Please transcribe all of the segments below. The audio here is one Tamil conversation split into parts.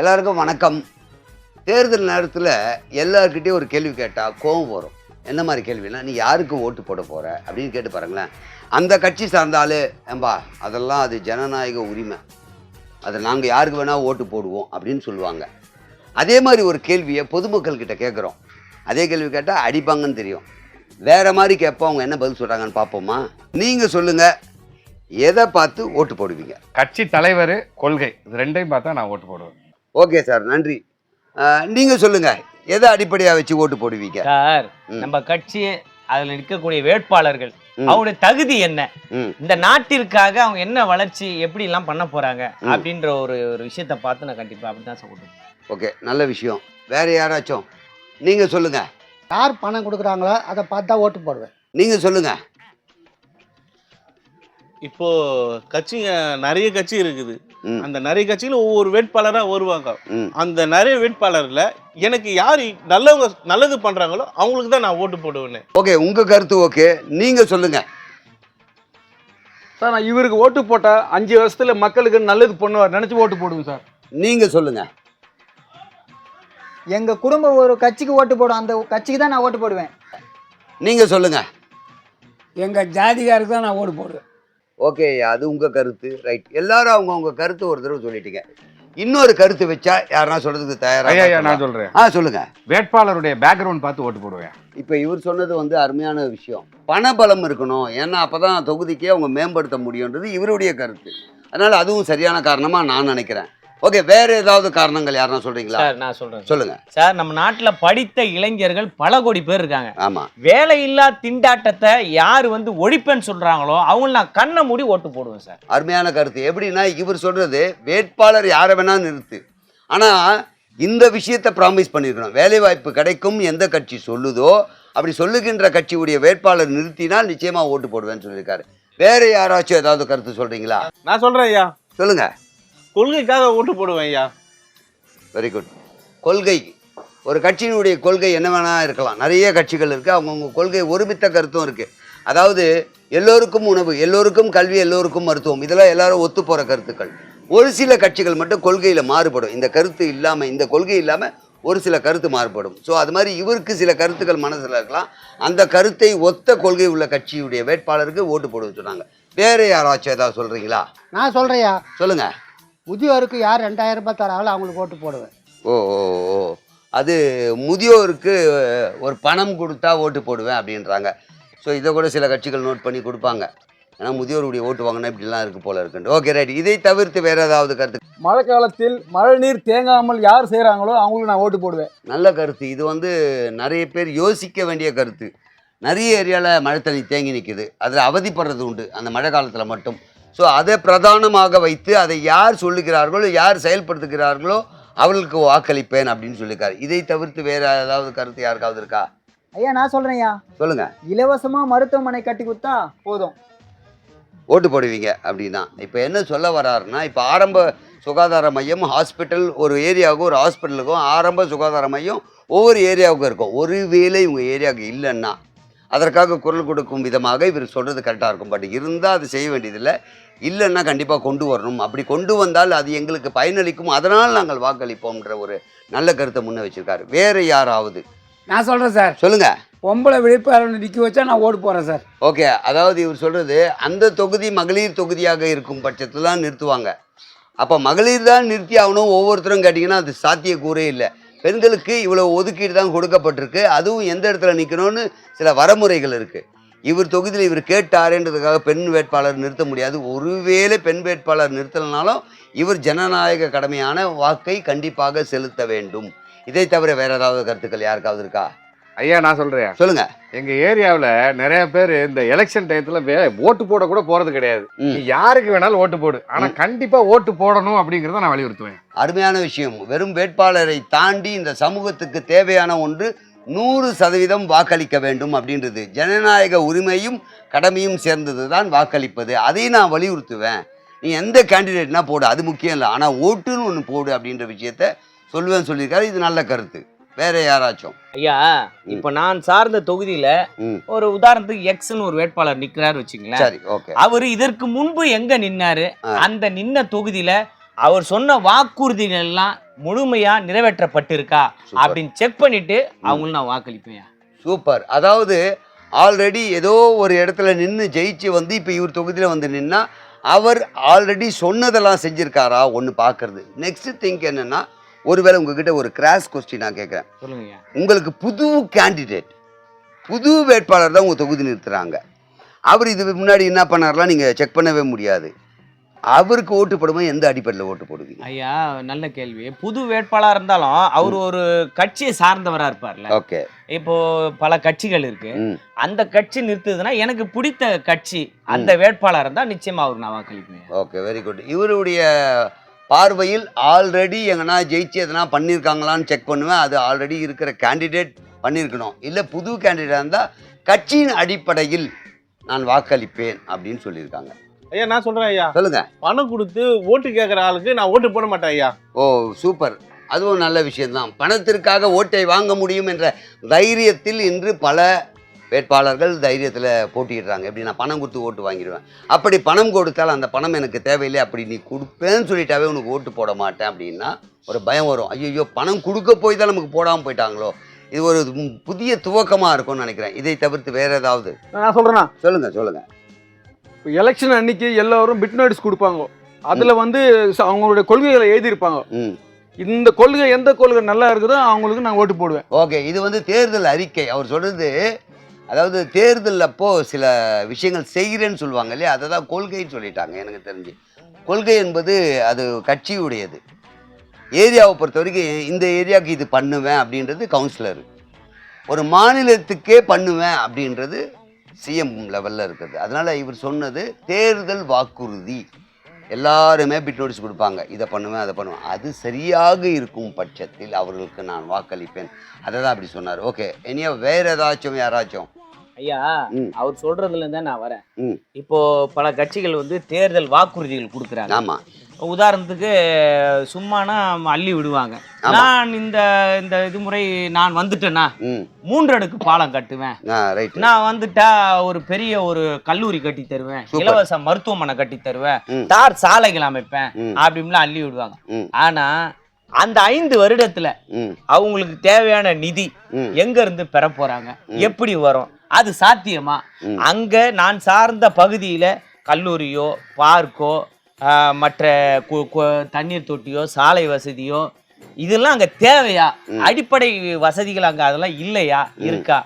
எல்லாருக்கும் வணக்கம். தேர்தல் நேரத்தில் எல்லாருக்கிட்டேயும் ஒரு கேள்வி கேட்டால் கோவம் வரும். என்ன மாதிரி கேள்வினா நீ யாருக்கு ஓட்டு போட போகிற அப்படின்னு கேட்டு பாருங்களேன். அந்த கட்சி சார்ந்தாலே ஏம்பா அதெல்லாம் அது ஜனநாயக உரிமை. அதை நாங்கள் யாருக்கு வேணால் ஓட்டு போடுவோம் அப்படின்னு சொல்லுவாங்க. அதே மாதிரி ஒரு கேள்வியை பொதுமக்கள்கிட்ட கேட்குறோம் அதே கேள்வி கேட்டால் அடிப்பாங்கன்னு தெரியும். வேறு மாதிரி கேட்போம். அவங்க என்ன பதில் சொல்கிறாங்கன்னு பார்ப்போமா? நீங்கள் சொல்லுங்கள் எதை பார்த்து ஓட்டு போடுவீங்க? கட்சி தலைவர் கொள்கை. இது ரெண்டையும் பார்த்தா நான் ஓட்டு போடுவேன். ஓகே சார் நன்றி. நீங்கள் சொல்லுங்கள் எதை அடிப்படையாக வச்சு ஓட்டு போடுவீங்க? சார். நம்ம கட்சி அதுல இருக்கக்கூடிய வேட்பாளர்கள். அவங்களுடைய தகுதி என்ன? இந்த நாட்டிற்காக அவங்க என்ன வளர்ச்சி எப்படி எல்லாம் பண்ண போறாங்க அப்படின்ற ஒரு ஒரு விஷயத்த பார்த்து நான் கண்டிப்பா அப்படிதான் சொல்றேன் ஓகே நல்ல விஷயம். வேற யாராச்சும்? நீங்கள் சொல்லுங்கள் யார் பணம் கொடுக்குறாங்களோ அதை பார்த்து தான் ஓட்டு போடுவேன். நீங்கள் சொல்லுங்கள் இப்போ கட்சிங்க நிறைய கட்சி இருக்குது. அந்த நிறைய கட்சியில ஒவ்வொரு வேட்பாளரா வருவாங்க. ம். அந்த நிறைய வேட்பாளர்ல எனக்கு யார் நல்லவங்க நல்லது பண்றாங்களோ அவங்களுக்கு தான் நான் ஓட்டு போடுவேன்னு ஓகே உங்கள் கருத்து ஓகே. நீங்கள் சொல்லுங்கள் சார் நான் இவருக்கு ஓட்டு போட்டா அஞ்சு வருஷத்துல மக்களுக்கு நல்லது பண்ணுவார் நினைச்சு ஓட்டு போடுவேன் சார். நீங்கள் சொல்லுங்கள் எங்க குடும்பம் ஒரு கட்சிக்கு ஓட்டு போடும் அந்த கட்சிக்கு தான் நான் ஓட்டு போடுவேன். நீங்கள் சொல்லுங்கள் எங்க ஜாதிகாருக்கு தான் நான் ஓட்டு போடுவேன். ஓகே அது உங்கள் கருத்து ரைட். எல்லாரும் அவங்கவுங்க கருத்து ஒரு தடவை சொல்லிட்டீங்க. இன்னொரு கருத்து வச்சா யாருன்னா சொல்கிறதுக்கு ஐயா ஐயா நான் தயாராக சொல்றேன். ஆ சொல்லுங்கள் வேட்பாளருடைய பேக்ரவுண்ட் பார்த்து ஓட்டு போடுவேன். இப்போ இவர் சொன்னது வந்து அருமையான விஷயம். பணபலம் இருக்கணும். ஏன்னா அப்போ தான் தொகுதிக்கே அவங்க மேம்படுத்த முடியுன்றது இவருடைய கருத்து. அதனால் அதுவும் சரியான காரணமாக நான் நினைக்கிறேன். ஓகே வேறு ஏதாவது காரணங்கள் யாருன்னா சொல்கிறீங்களா சார் நான் சொல்றேன். சார். சொல்லுங்கள் சார் நம்ம நாட்டுல படித்த இளைஞர்கள் பல கோடி பேர் இருக்காங்க. ஆமாம் வேலையில்லா திண்டாட்டத்தை யார் வந்து ஒழிப்பேன்னு சொல்றாங்களோ அவங்க நான் கண்ணை மூடி ஓட்டு போடுவேன் சார். அருமையான கருத்து. எப்படின்னா இவர் சொல்கிறது வேட்பாளர் யாரை வேணால் நிறுத்து. ஆனால் இந்த விஷயத்தை ப்ராமிஸ் பண்ணியிருக்கணும் வேலைவாய்ப்பு கிடைக்கும் எந்த கட்சி சொல்லுதோ அப்படி சொல்லுகின்ற கட்சியுடைய வேட்பாளர் நிறுத்தினால் நிச்சயமாக ஓட்டு போடுவேன்னு சொல்லியிருக்காரு. வேற யாராச்சும் ஏதாவது கருத்து சொல்கிறீங்களா நான் சொல்றேன் ஐயா. சொல்லுங்கள் கொள்கைக்காக ஓட்டு போடுவேன் ஐயா. வெரி குட் கொள்கை. ஒரு கட்சியினுடைய கொள்கை என்ன வேணா இருக்கலாம். நிறைய கட்சிகள் இருக்குது அவங்கவுங்க கொள்கை ஒருமித்த கருத்தும் இருக்குது அதாவது எல்லோருக்கும் உணவு எல்லோருக்கும் கல்வி எல்லோருக்கும் மருத்துவம் இதெல்லாம் எல்லாரும் ஒத்து போகிற கருத்துக்கள். ஒரு சில கட்சிகள் மட்டும் கொள்கையில் மாறுபடும். இந்த கருத்து இல்லாமல் இந்த கொள்கை இல்லாமல் ஒரு சில கருத்து மாறுபடும். ஸோ அது மாதிரி இவருக்கு சில கருத்துக்கள் மனசில் இருக்கலாம். அந்த கருத்தை ஒத்த கொள்கை உள்ள கட்சியுடைய வேட்பாளருக்கு ஓட்டு போட சொன்னாங்க. வேறு யாராச்சும் ஏதாவது சொல்கிறீங்களா நான் சொல்றேயா சொல்லுங்கள் முதியோருக்கு யார் ரெண்டாயிரம் ரூபாய் தராங்களோ அவங்களுக்கு ஓட்டு போடுவேன். ஓ ஓ ஓ. அது முதியோருக்கு ஒரு பணம் கொடுத்தா ஓட்டு போடுவேன் அப்படின்றாங்க. ஸோ இதை கூட சில கட்சிகள் நோட் பண்ணி கொடுப்பாங்க. ஏன்னா முதியோருடைய ஓட்டு வாங்கினா இப்படிலாம் இருக்கு போல இருக்குன்ட்டு. ஓகே ரைட் இதை தவிர்த்து வேற ஏதாவது கருத்து? மழை காலத்தில் மழை நீர் தேங்காமல் யார் செய்றாங்களோ அவங்களுக்கு நான் ஓட்டு போடுவேன். நல்ல கருத்து. இது வந்து நிறைய பேர் யோசிக்க வேண்டிய கருத்து. நிறைய ஏரியாவில் மழை தண்ணி தேங்கி நிற்குது அதில் அவதிப்படுறது உண்டு. அந்த மழை காலத்தில் மட்டும். ஸோ அதை பிரதானமாக வைத்து அதை யார் சொல்லுகிறார்களோ யார் செயல்படுத்துகிறார்களோ அவர்களுக்கு வாக்களிப்பேன் அப்படின்னு சொல்லியிருக்காரு. இதை தவிர்த்து வேற ஏதாவது கருத்து யாருக்காவது இருக்கா? ஐயா நான் சொல்றேன்யா சொல்லுங்க. இலவசமா மருத்துவமனை கட்டி கொடுத்தா போதும். ஓட்டு போடுவீங்க அப்படின்னா. இப்போ என்ன சொல்ல வராருன்னா இப்போ ஆரம்ப சுகாதார மையம் ஹாஸ்பிட்டல் ஒரு ஏரியாவுக்கும் ஒரு ஹாஸ்பிட்டலுக்கும் ஆரம்ப சுகாதார மையம் ஒவ்வொரு ஏரியாவுக்கும் இருக்கும். ஒருவேளை உங்கள் ஏரியாவுக்கு இல்லைன்னா அதற்காக குரல் கொடுக்கும் விதமாக இவர் சொல்கிறது கரெக்டாக இருக்கும். பட் இருந்தால் அது செய்ய வேண்டியதில்லை. இல்லைன்னா கண்டிப்பாக கொண்டு வரணும். அப்படி கொண்டு வந்தால் அது எங்களுக்கு பயனளிக்கும். அதனால் நாங்கள் வாக்களிப்போம்ன்ற ஒரு நல்ல கருத்தை முன்ன வச்சிருக்காரு. வேறு யாராவது? நான் சொல்றேன் சார். சொல்லுங்கள் பொம்பளை விழிப்பாளர் நிற்க வச்சா நான் ஓட்டு போறேன் சார். ஓகே. அதாவது இவர் சொல்கிறது அந்த தொகுதி மகளிர் தொகுதியாக இருக்கும் பட்சத்தில் தான் நிறுத்துவாங்க. அப்போ மகளிர் தான் நிறுத்தி ஆகணும். ஒவ்வொருத்தரும் கேட்டிங்கன்னா அது சாத்தியக்கூறே இல்லை. பெண்களுக்கு இவ்வளோ ஒதுக்கீடு தான் கொடுக்கப்பட்டிருக்கு. அதுவும் எந்த இடத்துல நிற்கணும்னு சில வரமுறைகள் இருக்குது இவர் தொகுதியில் இவர் கேட்டாரேன்றதுக்காக பெண் வேட்பாளர் நிறுத்த முடியாது. ஒருவேளை பெண் வேட்பாளர் நிறுத்தலைனாலும் இவர் ஜனநாயக கடமையான வாக்கை கண்டிப்பாக செலுத்த வேண்டும். இதை தவிர வேறு ஏதாவது கருத்துக்கள் யாருக்காவது இருக்கா? ஐயா நான் சொல்றேன். சொல்லுங்க. எங்க ஏரியாவுல நிறைய பேர் இந்த எலெக்ஷன் டயத்துல ஓட்டு போட கூட போறது கிடையாது. நீ யாருக்கு வேணாலும் ஓட்டு போடு. ஆனா கண்டிப்பா ஓட்டு போடணும் அப்படிங்கறத நான் வலியுறுத்துவேன். அருமையான விஷயம். வெறும் வேட்பாளரை தாண்டி இந்த சமூகத்துக்கு தேவையான ஒன்று நூறு சதவீதம் வாக்களிக்க வேண்டும் அப்படின்றது. ஜனநாயக உரிமையும் கடமையும் சேர்ந்தது தான் வாக்களிப்பது. அதையும் நான் வலியுறுத்துவேன். நீ எந்த கேண்டிடேட்னா போடு. அது முக்கியம் இல்லை. ஆனால் ஓட்டுன்னு ஒன்று போடு அப்படின்ற விஷயத்த சொல்லுவேன் சொல்லியிருக்காரு. இது நல்ல கருத்து. வேற யாராச்சும்? ஐயா இப்ப நான் சார்ந்த தொகுதியில ஒரு உதாரணத்துக்கு எக்ஸ்னு ஒரு வேட்பாளர் நிக்கிறாரு வச்சுங்களேன். சரி ஓகே. அவர் இதற்கு முன்பு எங்க நின்னாரு. அந்த நின்ன தொகுதியில அவர் சொன்ன வாக்குறுதிகள் எல்லாம் முழுமையா நிறைவேற்றப்பட்டிருக்கா. அப்படின்னு செக் பண்ணிட்டு அவங்களும் நான் வாக்களிப்பேன் சூப்பர். அதாவது ஆல்ரெடி ஏதோ ஒரு இடத்துல நின்று ஜெயிச்சு வந்து இப்போ இவர் தொகுதியில் வந்து நின்னா அவர் ஆல்ரெடி சொன்னதெல்லாம் செஞ்சிருக்காரா? ஒன்று பார்க்கறது நெக்ஸ்ட் திங்க் என்னன்னா ஒருவேளை உங்ககிட்ட ஒரு கிராஸ் கொஸ்டின் நான் கேட்குறேன். சொல்லுங்க உங்களுக்கு புது கேண்டிடேட் புது வேட்பாளர் தான் உங்கள் தொகுதி நிறுத்துறாங்க. அவர் இது முன்னாடி என்ன பண்ணார்லாம் நீங்கள் செக் பண்ணவே முடியாது. அவருக்கு ஓட்டு போடும்போது எந்த அடிப்படையில் ஓட்டு போடுவீங்க? ஐயா நல்ல கேள்வி. புது வேட்பாளரா இருந்தாலும் அவர் ஒரு கட்சியை சார்ந்தவரா இருப்பார்ல. ஓகே. இப்போ பல கட்சிகள் இருக்கு. அந்த கட்சி நிறுத்துதுன்னா எனக்கு பிடித்த கட்சி அந்த வேட்பாளர் இருந்தா நிச்சயமா அவருக்கு நான் வாக்களிப்பேன். ஓகே வெரி குட் இவருடைய பார்வையில் ஆல்ரெடி எங்கன்னா ஜெயிச்சு எதனா பண்ணியிருக்காங்களான்னு செக் பண்ணுவேன். அது ஆல்ரெடி இருக்கிற கேண்டிடேட் பண்ணியிருக்கணும் இல்லை புது கேண்டிடேட் இருந்தால் கட்சியின் அடிப்படையில் நான் வாக்களிப்பேன் அப்படின்னு சொல்லியிருக்காங்க. ஐயா நான் சொல்றேன் ஐயா. சொல்லுங்க. பணம் கொடுத்து ஓட்டு கேட்குற ஆளுக்கு நான் ஓட்டு போட மாட்டேன் ஐயா. ஓ சூப்பர். அதுவும் நல்ல விஷயம்தான். பணத்திற்காக ஓட்டை வாங்க முடியும் என்ற தைரியத்தில் இன்று பல வேட்பாளர்கள் தைரியத்தில் போட்டியிடுறாங்க. எப்படி நான் பணம் கொடுத்து ஓட்டு வாங்கிடுவேன்? அப்படி பணம் கொடுத்தால் அந்த பணம் எனக்கு தேவையில்லை அப்படி நீ கொடுப்பேன்னு சொல்லிட்டாவே உனக்கு ஓட்டு போட மாட்டேன் அப்படின்னா ஒரு பயம் வரும். ஐயோ பணம் கொடுக்க போய் தான் நமக்கு போடாமல் போயிட்டாங்களோ? இது ஒரு புதிய துவக்கமாக இருக்கும்னு நினைக்கிறேன். இதை தவிர்த்து வேற ஏதாவது? நான் சொல்றேன்னா? சொல்லுங்க சொல்லுங்க. இப்போ எலெக்ஷன் அன்னைக்கு எல்லாரும் பிட் நோட்டீஸ் கொடுப்பாங்க. அதுல வந்து அவங்களுடைய கொள்கைகளை எழுதியிருப்பாங்க. இந்த கொள்கை எந்த கொள்கை நல்லா இருக்குதோ அவங்களுக்கு நான் ஓட்டு போடுவேன். ஓகே இது வந்து தேர்தல் அறிக்கை. அவர் சொல்றது அதாவது தேர்தல் அப்போ சில விஷயங்கள் செய்கிறேன்னு சொல்லுவாங்க இல்லையா? அதை தான் கொள்கைன்னு சொல்லிட்டாங்க எனக்கு தெரிஞ்சு. கொள்கை என்பது அது கட்சியுடையது. ஏரியாவை பொறுத்த வரைக்கும் இந்த ஏரியாவுக்கு இது பண்ணுவேன் அப்படின்றது கவுன்சிலர். ஒரு மாநிலத்துக்கே பண்ணுவேன் அப்படின்றது சிஎம் லெவலில் இருக்கிறது அதனால் இவர் சொன்னது தேர்தல் வாக்குறுதி. எல்லாருமே பிட் நோட்டீஸ் கொடுப்பாங்க. இதை பண்ணுவேன் அதை பண்ணுவேன். அது சரியாக இருக்கும் பட்சத்தில் அவர்களுக்கு நான் வாக்களிப்பேன். அதை தான் அப்படி சொன்னார். ஓகே இனியா வேறு ஏதாச்சும் யாராச்சும்? ஐயா. அவர் சொல்றதுல இருந்தா நான் வரேன். இப்போ பல கட்சிகள் வந்து தேர்தல் வாக்குறுதிகள் கொடுக்குறாங்க. ஆமாம் உதாரணத்துக்கு சும்மானா அள்ளி விடுவாங்க. ஆமா. நான் இந்த இந்த இது முறை நான் வந்துட்டேன்னா மூன்று அடுக்கு பாலம் கட்டுவேன். நான் வந்துட்டா ஒரு பெரிய ஒரு கல்லூரி கட்டி தருவேன். இலவச மருத்துவமனை கட்டி தருவேன். தார் சாலைகள் அமைப்பேன். அப்படின்லாம் அள்ளி விடுவாங்க. ஆனா அந்த ஐந்து வருடத்துல அவங்களுக்கு தேவையான நிதி எங்க இருந்து பெற போறாங்க எப்படி வரும்? அது சாத்தியமா. அங்க நான் சார்ந்த பகுதியில கல்லூரியோ பார்க்கோ மற்ற தண்ணீர் தொட்டியோ சாலை வசதியோ இதெல்லாம் அங்க தேவையா. அடிப்படை வசதிகள் அங்க அதெல்லாம் இல்லையா இருக்கா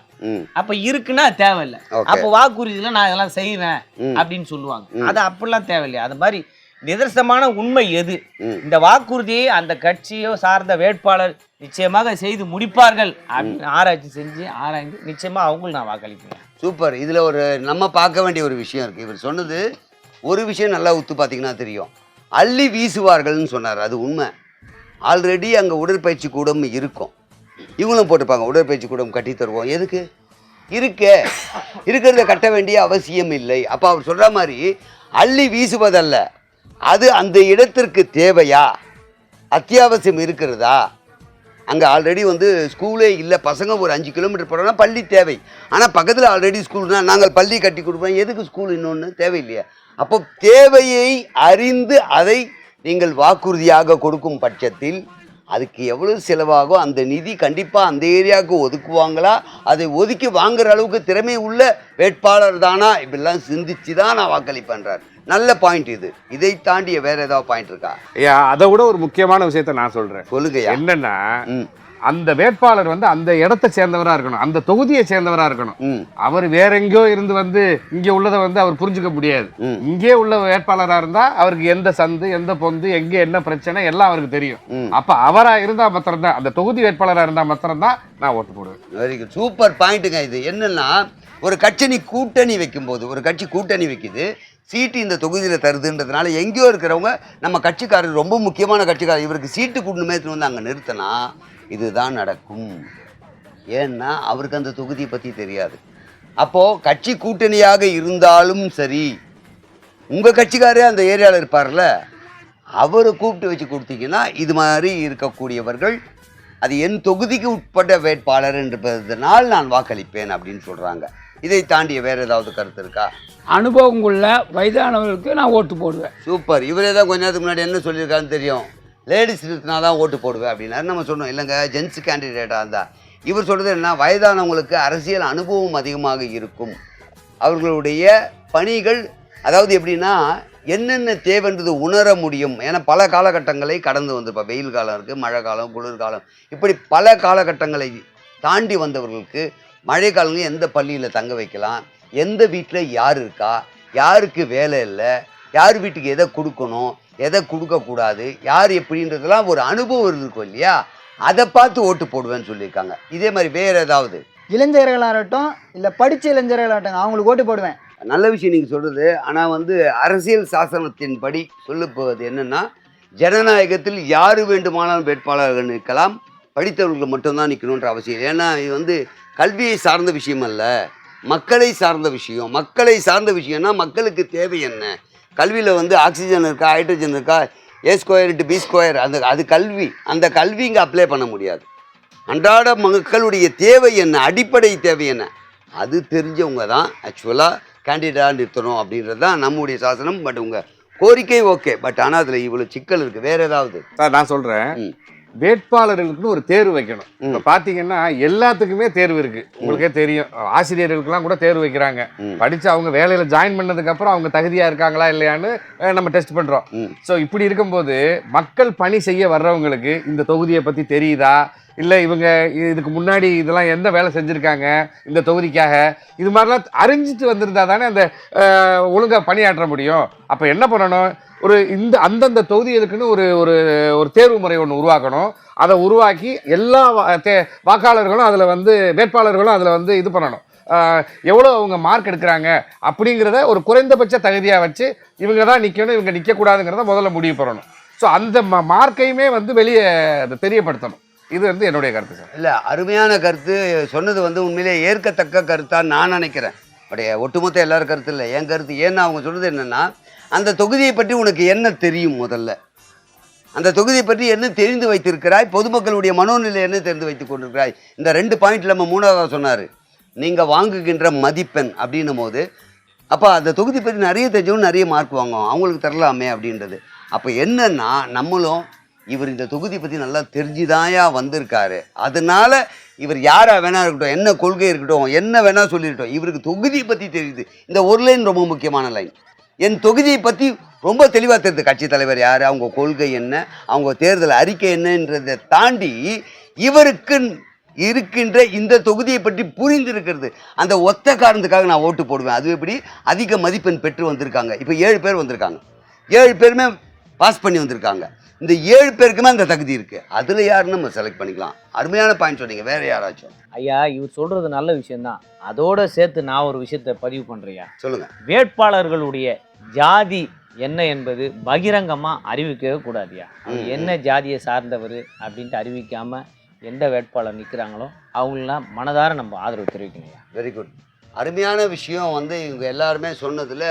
அப்ப இருக்குன்னா தேவையில்லை. அப்ப வாக்குறுதியில நான் இதெல்லாம் செய்வேன். அப்படின்னு சொல்லுவாங்க. அது அப்படிலாம் தேவையில்லையா அது மாதிரி நிதர்சனமான உண்மை எது? இந்த வாக்குறுதியை அந்த கட்சியோ சார்ந்த வேட்பாளர் நிச்சயமாக செய்து முடிப்பார்கள். அப்படின்னு ஆராய்ச்சி செஞ்சு ஆராய்ந்து நிச்சயமா அவங்களும் நான் வாக்களிப்பேன். சூப்பர். இதில் ஒரு நம்ம பார்க்க வேண்டிய ஒரு விஷயம் இருக்குது இவர் சொன்னது ஒரு விஷயம் நல்லா உத்து பார்த்தீங்கன்னா தெரியும். அள்ளி வீசுவார்கள்னு சொன்னார். அது உண்மை. ஆல்ரெடி அங்கே உடற்பயிற்சி கூடம் இருக்கும். இவங்களும் போட்டிருப்பாங்க உடற்பயிற்சி கூடம் கட்டி தருவோம். எதுக்கு? இருக்கே. இருக்கிறத கட்ட வேண்டிய அவசியம் இல்லை. அப்போ அவர் சொல்கிற மாதிரி அள்ளி வீசுவதல்ல. அது அந்த இடத்திற்கு தேவையா? அத்தியாவசியம் இருக்கிறதா? அங்கே ஆல்ரெடி வந்து ஸ்கூலே இல்லை பசங்க ஒரு அஞ்சு கிலோமீட்டர் போகிறோன்னா பள்ளி தேவை. ஆனால் பக்கத்தில் ஆல்ரெடி ஸ்கூல்னா நாங்கள் பள்ளி கட்டி கொடுப்போம். எதுக்கு ஸ்கூல் இன்னொன்று தேவையில்லையா. அப்போ தேவையை அறிந்து அதை நீங்கள் வாக்குறுதியாக கொடுக்கும் பட்சத்தில் அதுக்கு எவ்வளோ செலவாகும் அந்த நிதி கண்டிப்பாக அந்த ஏரியாவுக்கு ஒதுக்குவாங்களா? அதை ஒதுக்கி வாங்குற அளவுக்கு திறமை உள்ள வேட்பாளர் தானா? இப்படிலாம் சிந்திச்சு தான் நான் வாக்களிப்பேன்றார். நல்ல பாயிண்ட் இது. இதை தாண்டிய வேற ஏதாவது பாயிண்ட் இருக்கா? அதை விட ஒரு முக்கியமான விஷயத்த நான் சொல்றேன். சொல்லுங்கய்யா. என்னன்னா அந்த வேட்பாளர் வந்து அந்த இடத்தை சேர்ந்தவரா இருக்கணும். அந்த தொகுதியை சேர்ந்தவரா இருக்கணும். அவர் வேற எங்கேயோ இருந்து வந்து இங்க உள்ளதை வந்து அவர் புரிஞ்சுக்க முடியாது. இங்கே உள்ள வேட்பாளரா இருந்தா அவருக்கு எந்த சந்து எந்த பொந்து எங்க என்ன பிரச்சனை எல்லாம் அவருக்கு தெரியும். அப்ப அவரா இருந்தா மாத்திரம்தான். அந்த தொகுதி வேட்பாளரா இருந்தா மாத்திரம்தான் நான் ஓட்டு போடுவேன். வெரி குட் சூப்பர் பாயிண்ட்டுங்க இது. என்னன்னா ஒரு கட்சி கூட்டணி வைக்கும்போது ஒரு கட்சி கூட்டணி வைக்குது. சீட்டு இந்த தொகுதியில் தருதுன்றதுனால எங்கேயோ இருக்கிறவங்க நம்ம கட்சிக்காரர் ரொம்ப முக்கியமான கட்சிக்காரர் இவருக்கு சீட்டு கூட்டணுமே வந்து அங்கே நிறுத்தினா இதுதான் நடக்கும். ஏன்னா அவருக்கு அந்த தொகுதியை பற்றி தெரியாது. அப்போது கட்சி கூட்டணியாக இருந்தாலும் சரி உங்கள் கட்சிக்காரே அந்த ஏரியாவில் இருப்பார்ல அவரை கூப்பிட்டு வச்சு கொடுத்தீங்கன்னா இது மாதிரி இருக்கக்கூடியவர்கள் அது என் தொகுதிக்கு உட்பட்ட வேட்பாளர் என்பதனால் நான் வாக்களிப்பேன் அப்படின்னு சொல்கிறாங்க இதை தாண்டிய வேற ஏதாவது கருத்து இருக்கா? அனுபவம் உள்ள வயதானவர்களுக்கு நான் ஓட்டு போடுவேன். சூப்பர். இவரே தான் கொஞ்ச நேரத்துக்கு முன்னாடி என்ன சொல்லியிருக்காருன்னு தெரியும். லேடிஸ் நிறுத்தினா தான் ஓட்டு போடுவேன் அப்படின்னாரு நம்ம சொன்னோம். இல்லைங்க ஜென்ஸ் கேண்டிடேட்டாக இருந்தா. இவர் சொல்கிறது என்ன வயதானவங்களுக்கு அரசியல் அனுபவம் அதிகமாக இருக்கும். அவர்களுடைய பணிகள் அதாவது எப்படின்னா என்னென்ன தேவைன்றது உணர முடியும். ஏன்னா பல காலகட்டங்களை கடந்து வந்திருப்பா. வெயில் காலம் இருக்குது மழை காலம் குளிர்காலம் இப்படி பல காலகட்டங்களை தாண்டி வந்தவர்களுக்கு மழை காலங்கள் எந்த பள்ளியில் தங்க வைக்கலாம்? எந்த வீட்டில் யார் இருக்கா? யாருக்கு வேலை இல்லை? யார் வீட்டுக்கு எதை கொடுக்கணும்? எதை கொடுக்கக்கூடாது? யார் எப்படின்றதெல்லாம் ஒரு அனுபவம் இருக்கும் இல்லையா? அதை பார்த்து ஓட்டு போடுவேன்னு சொல்லியிருக்காங்க. இதே மாதிரி வேறு ஏதாவது? இளைஞர்களாகட்டும் இல்லை படித்த இளைஞர்களாகட்டும் அவங்களுக்கு ஓட்டு போடுவேன். நல்ல விஷயம் நீங்கள் சொல்கிறது ஆனால் வந்து அரசியல் சாசனத்தின்படி சொல்லப்போவது என்னென்னா ஜனநாயகத்தில் யார் வேண்டுமானாலும் வேட்பாளர்கள் நிற்கலாம். படித்தவர்கள் மட்டும்தான் நிற்கணுன்ற அவசியம் இல்லை. ஏன்னா இது வந்து கல்வியை சார்ந்த விஷயம் அல்ல மக்களை சார்ந்த விஷயம். மக்களை சார்ந்த விஷயம்னா மக்களுக்கு தேவை என்ன? கல்வியில் வந்து ஆக்சிஜன் இருக்கா ஹைட்ரஜன் இருக்கா A square into B square அந்த அது கல்வி. அந்த கல்வி இங்கே அப்ளை பண்ண முடியாது. அன்றாட மக்களுடைய தேவை என்ன? அடிப்படை தேவை என்ன? அது தெரிஞ்சவங்க தான் ஆக்சுவலாக கேண்டிடேட்டாக நிறுத்தணும் அப்படின்றது தான் நம்முடைய சாசனம். பட் உங்கள் கோரிக்கை ஓகே பட் ஆனால் அதில் இவ்வளோ சிக்கல் இருக்குது வேறு ஏதாவது? சார் நான் சொல்றேன். ம். வேட்பாளர்களுக்குன்னு ஒரு தேர்வு வைக்கணும். இப்போ பார்த்தீங்கன்னா எல்லாத்துக்குமே தேர்வு இருக்கு. உங்களுக்கே தெரியும். ஆசிரியர்களுக்கெல்லாம் கூட தேர்வு வைக்கிறாங்க. படிச்சு அவங்க வேலையில ஜாயின் பண்ணதுக்கு அப்புறம் அவங்க தகுதியா இருக்காங்களா இல்லையான்னு நம்ம டெஸ்ட் பண்றோம். ம். ஸோ இப்படி இருக்கும்போது மக்கள் பணி செய்ய வர்றவங்களுக்கு இந்த தொகுதியை பத்தி தெரியுதா? இல்லை இவங்க இதுக்கு முன்னாடி இதெல்லாம் எந்த வேலை செஞ்சுருக்காங்க இந்த தொகுதிக்காக? இது மாதிரிலாம் அறிஞ்சிட்டு வந்திருந்தா தானே அந்த ஒழுங்காக பணியாற்ற முடியும். அப்போ என்ன பண்ணணும்? ஒரு இந்த அந்தந்த தொகுதிகளுக்குன்னு ஒரு ஒரு ஒரு தேர்வு முறை ஒன்று உருவாக்கணும். அதை உருவாக்கி எல்லா தே- வாக்காளர்களும் அதில் வந்து வேட்பாளர்களும் அதில் வந்து இது பண்ணணும். எவ்வளோ அவங்க மார்க் எடுக்கிறாங்க அப்படிங்கிறத ஒரு குறைந்தபட்ச தகுதியாக வச்சு இவங்க தான் நிற்கணும் இவங்க நிற்கக்கூடாதுங்கிறத முதல்ல முடிவு பண்ணணும். ஸோ அந்த ம- மார்க்கையுமே வந்து வெளியே அதை தெரியப்படுத்தணும். இது வந்து என்னுடைய கருத்து சார். இல்லை அருமையான கருத்து. சொன்னது வந்து உண்மையிலே ஏற்கத்தக்க கருத்தாக நான் நினைக்கிறேன். அப்படியே ஒட்டுமொத்த எல்லாரும் கருத்து இல்லை. என் கருத்து ஏன்னா அவங்க சொல்கிறது என்னென்னா அந்த தொகுதியை பற்றி உனக்கு என்ன தெரியும் முதல்ல? அந்த தொகுதியை பற்றி என்ன தெரிந்து வைத்திருக்கிறாய்? பொதுமக்களுடைய மனோநிலை என்ன தெரிந்து வைத்து கொண்டிருக்கிறாய்? இந்த ரெண்டு பாயிண்ட்ல நம்ம மூணாவதாக சொன்னார். நீங்கள் வாங்குகின்ற மதிப்பெண் அப்படின்னும் போது அப்போ அந்த தொகுதி பற்றி நிறைய தெரிஞ்சவங்க நிறைய மார்க் வாங்குவோம் அவங்களுக்கு தரலாமே அப்படின்றது. அப்போ என்னன்னா நம்மளும் இவர் இந்த தொகுதி பற்றி நல்லா தெரிஞ்சுதாயா வந்திருக்காரு. அதனால இவர் யாராக வேணா இருக்கட்டும் என்ன கொள்கை இருக்கட்டும் என்ன வேணா சொல்லிருக்கட்டும் இவருக்கு தொகுதியை பற்றி தெரியுது. இந்த ஒரு லைன் ரொம்ப முக்கியமான லைன் என் தொகுதியை பற்றி ரொம்ப தெளிவாக தெரியுது. கட்சி தலைவர் யார் அவங்க கொள்கை என்ன அவங்க தேர்தல் அறிக்கை என்னன்றதை தாண்டி இவருக்கு இருக்கின்ற இந்த தொகுதியை பற்றி புரிந்திருக்கிறது. அந்த ஒத்த காரணத்துக்காக நான் ஓட்டு போடுவேன். அது எப்படி? அதிக மதிப்பெண் பெற்று வந்திருக்காங்க. இப்போ ஏழு பேர் வந்திருக்காங்க. ஏழு பேருமே பாஸ் பண்ணி வந்திருக்காங்க. இந்த ஏழு பேருக்குமே அந்த தகுதி இருக்குது அதில் யாருன்னு நம்ம செலக்ட் பண்ணிக்கலாம். அருமையான பாயிண்ட் சொன்னீங்க. வேறு யாராச்சும்? ஐயா இவர் சொல்றது நல்ல விஷயம்தான். அதோட சேர்த்து நான் ஒரு விஷயத்தை பதிவு பண்றேயா சொல்லுங்கள் வேட்பாளர்களுடைய ஜாதி என்ன என்பது பகிரங்கமா அறிவிக்கவே கூடாதுயா. அவர் என்ன ஜாதியை சார்ந்தவர் அப்படின்ட்டு அறிவிக்காம எந்த வேட்பாளர் நிற்கிறாங்களோ அவங்களெலாம் மனதார நம்ம ஆதரவு தெரிவிக்கணும்யா வெரி குட் அருமையான விஷயம் வந்து இவங்க எல்லாருமே சொன்னதில்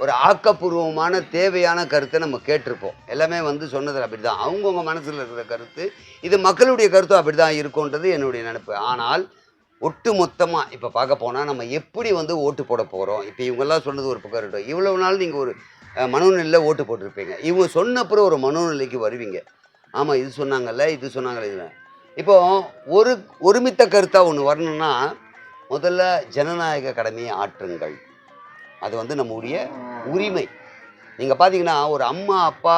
ஒரு ஆக்கப்பூர்வமான தேவையான கருத்தை நம்ம கேட்டிருப்போம். எல்லாமே வந்து சொன்னதில் அப்படி தான் அவங்கவுங்க மனசில் இருக்கிற கருத்து இது மக்களுடைய கருத்தும் அப்படி தான் இருக்கும்ன்றது என்னுடைய நினைப்பு. ஆனால் ஒட்டு மொத்தமாக இப்போ பார்க்க போனால் நம்ம எப்படி வந்து ஓட்டு போட போகிறோம் இப்போ இவங்கெல்லாம் சொன்னது ஒரு பக்கம் இருக்கட்டும். இவ்வளவு நாள் நீங்கள் ஒரு மனோநிலையில் ஓட்டு போட்டிருப்பீங்க. இவங்க சொன்ன அப்புறம் ஒரு மனோநிலைக்கு வருவீங்க. ஆமாம் இது சொன்னாங்கல்ல இது சொன்னாங்கல்ல இது இப்போ ஒரு ஒருமித்த கருத்தாக ஒன்று வரணும்னா முதல்ல ஜனநாயக கடமையை ஆற்றுங்கள். அது வந்து நம்முடைய உரிமை. நீங்கள் பார்த்தீங்கன்னா ஒரு அம்மா அப்பா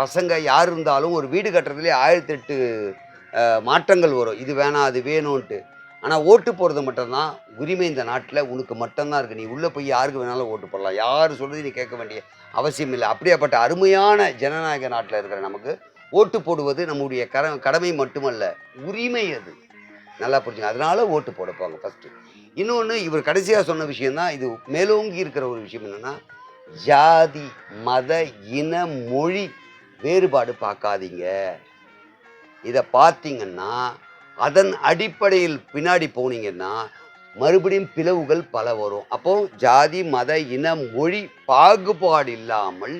பசங்க யார் இருந்தாலும் ஒரு வீடு கட்டுறதுலேயே ஆயிரத்தெட்டு மாற்றங்கள் வரும். இது வேணாம் அது வேணும்ன்ட்டு. ஆனால் ஓட்டு போடுறது மட்டும்தான். உரிமை இந்த நாட்டில் உனக்கு மட்டும்தான் இருக்குது நீ உள்ளே போய் யாருக்கு வேணாலும் ஓட்டு போடலாம். யார் சொல்கிறது நீ கேட்க வேண்டிய அவசியம் இல்லை. அப்படியாப்பட்ட அருமையான ஜனநாயக நாட்டில் இருக்கிற நமக்கு ஓட்டு போடுவது நம்முடைய கர கடமை மட்டுமல்ல. உரிமை அது. நல்லா புரிஞ்சுங்க. அதனால ஓட்டு போட போங்க ஃபஸ்ட்டு இன்னொன்று இவர் கடைசியாக சொன்ன விஷயந்தான் இது மேலோங்கி இருக்கிற ஒரு விஷயம் என்னென்னா ஜாதி மத இன மொழி வேறுபாடு பார்க்காதீங்க. இதை பார்த்தீங்கன்னா அதன் அடிப்படையில் பின்னாடி போனீங்கன்னா மறுபடியும் பிளவுகள் பல வரும். அப்போ ஜாதி மத இன மொழி பாகுபாடு இல்லாமல்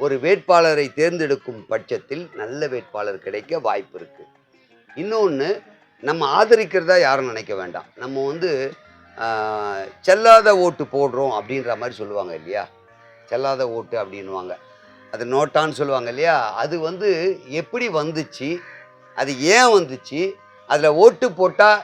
ஒரு வேட்பாளரை தேர்ந்தெடுக்கும் பட்சத்தில் நல்ல வேட்பாளர் கிடைக்க வாய்ப்பு இருக்குது இன்னொன்று நம்ம ஆதரிக்கிறதா யாரும் நினைக்க வேண்டாம். நம்ம வந்து செல்லாத ஓட்டு போடுறோம் அப்படின்ற மாதிரி சொல்லுவாங்க இல்லையா? செல்லாத ஓட்டு அப்படின்வாங்க அது நோட்டான்னு சொல்லுவாங்க இல்லையா? அது வந்து எப்படி வந்துச்சு? அது ஏன் வந்துச்சு? அதில் ஓட்டு போட்டால்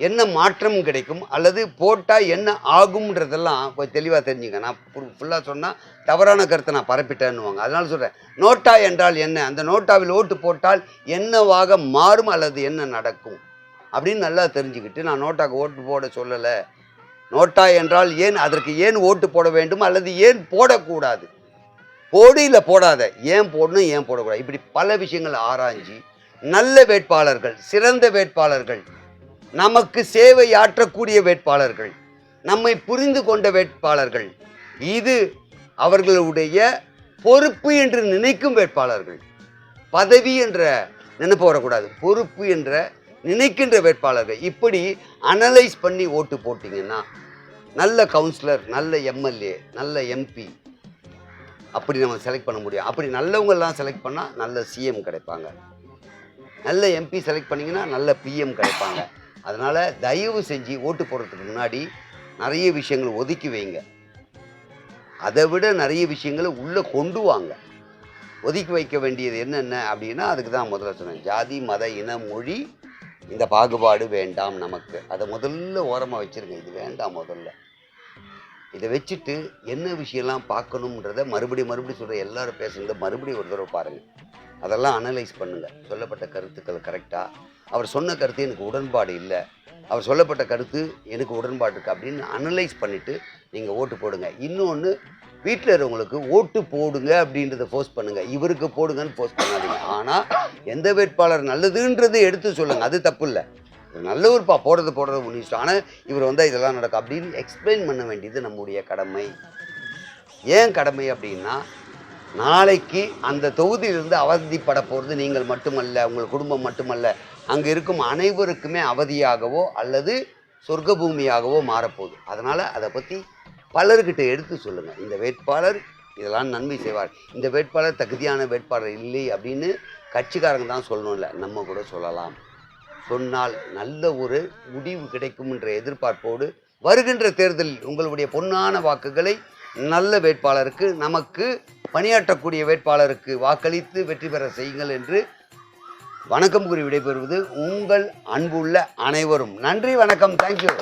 என்ன மாற்றம் கிடைக்கும்? அல்லது போட்டால் என்ன ஆகும்ன்றதெல்லாம் கொஞ்சம் தெளிவாக தெரிஞ்சுங்க. நான் ஃபுல்லாக சொன்னால் தவறான கருத்தை நான் பரப்பிட்டேன்னுவாங்க. அதனால் சொல்கிறேன் நோட்டா என்றால் என்ன? அந்த நோட்டாவில் ஓட்டு போட்டால் என்னவாக மாறும் அல்லது என்ன நடக்கும்? அப்படின்னு நல்லா தெரிஞ்சுக்கிட்டு நான் நோட்டாக்கு ஓட்டு போட சொல்லலை. நோட்டா என்றால் ஏன் அதற்கு ஏன் ஓட்டு போட வேண்டும் அல்லது ஏன் போடக்கூடாது? போடு இல்லை போடாத. ஏன் போடணும் ஏன் போடக்கூடாது? இப்படி பல விஷயங்கள் ஆராய்ஞ்சு நல்ல வேட்பாளர்கள் சிறந்த வேட்பாளர்கள் நமக்கு சேவையாற்றக்கூடிய வேட்பாளர்கள் நம்மை புரிந்து கொண்ட வேட்பாளர்கள் இது அவர்களுடைய பொறுப்பு என்று நினைக்கும் வேட்பாளர்கள். பதவி என்ற நினைப்பு வரக்கூடாது. பொறுப்பு என்ற நினைக்கின்ற வேட்பாளர்கள். இப்படி அனலைஸ் பண்ணி ஓட்டு போட்டிங்கன்னா நல்ல கவுன்சிலர் நல்ல எம்எல்ஏ நல்ல எம்பி அப்படி நம்ம செலக்ட் பண்ண முடியும். அப்படி நல்லவங்கெல்லாம் செலக்ட் பண்ணால் நல்ல சிஎம் கிடைப்பாங்க. நல்ல எம்பி செலக்ட் பண்ணிங்கன்னா நல்ல பிஎம் கிடைப்பாங்க. அதனால் தயவு செஞ்சு ஓட்டு போடுறதுக்கு முன்னாடி நிறைய விஷயங்களை ஒதுக்கி வைங்க. அதை விட நிறைய விஷயங்களை உள்ளே கொண்டு வாங்க. ஒதுக்கி வைக்க வேண்டியது என்னென்ன அப்படின்னா அதுக்கு தான் முதல்ல சொன்னேன். ஜாதி மத இன மொழி இந்த பாகுபாடு வேண்டாம் நமக்கு. அதை முதல்ல ஓரமாக வச்சுருங்க. இது வேண்டாம் முதல்ல. இதை வச்சுட்டு என்ன விஷயம்லாம் பார்க்கணுன்றத மறுபடியும் மறுபடியும் சொல்கிற எல்லாரும் பேசுகிறத மறுபடியும் ஒரு தடவை பாருங்கள் அதெல்லாம் அனலைஸ் பண்ணுங்கள் சொல்லப்பட்ட கருத்துக்கள் கரெக்டாக அவர் சொன்ன கருத்து எனக்கு உடன்பாடு இல்லை. அவர் சொல்லப்பட்ட கருத்து எனக்கு உடன்பாடு இருக்குது அப்படின்னு அனலைஸ் பண்ணிவிட்டு நீங்கள் ஓட்டு போடுங்க. இன்னொன்று வீட்டில் இருக்கிறவங்களுக்கு ஓட்டு போடுங்க அப்படின்றத ஃபோர்ஸ் பண்ணுங்கள் இவருக்கு போடுங்கன்னு ஃபோர்ஸ் பண்ணாதீங்க. ஆனால் எந்த வேட்பாளர் நல்லதுன்றது எடுத்து சொல்லுங்கள் அது தப்பு இல்லை நல்லவர்ப்பா போடுறது போடுறது ஒன்று இஷ்டம். ஆனால் இவர் வந்தால் இதெல்லாம் நடக்கும் அப்படின்னு எக்ஸ்பிளைன் பண்ண வேண்டியது நம்முடைய கடமை. ஏன் கடமை அப்படின்னா நாளைக்கு அந்த தொகுதியிலிருந்து அவதிப்பட போகிறது நீங்கள் மட்டுமல்ல உங்கள் குடும்பம் மட்டுமல்ல. அங்கே இருக்கும் அனைவருக்குமே அவதியாகவோ அல்லது சொர்க்க பூமியாகவோ மாறப்போகுது. அதனால் அதை பற்றி பலர்கிட்ட எடுத்து சொல்லுங்கள் இந்த வேட்பாளர் இதெல்லாம் நன்மை செய்வார். இந்த வேட்பாளர் தகுதியான வேட்பாளர் இல்லை அப்படின்னு கட்சிக்காரங்க தான் சொல்லணும்ல நம்ம கூட சொல்லலாம். சொன்னால் நல்ல ஒரு முடிவு கிடைக்கும் என்ற எதிர்பார்ப்போடு வருகின்ற தேர்தலில் உங்களுடைய பொன்னான வாக்குகளை நல்ல வேட்பாளருக்கு நமக்கு பணியாற்றக்கூடிய வேட்பாளருக்கு வாக்களித்து வெற்றி பெற செய்யுங்கள் என்று வணக்கம் கூறி விடைபெறுவது உங்கள் அன்புள்ள அனைவரும். நன்றி வணக்கம். தேங்க்யூ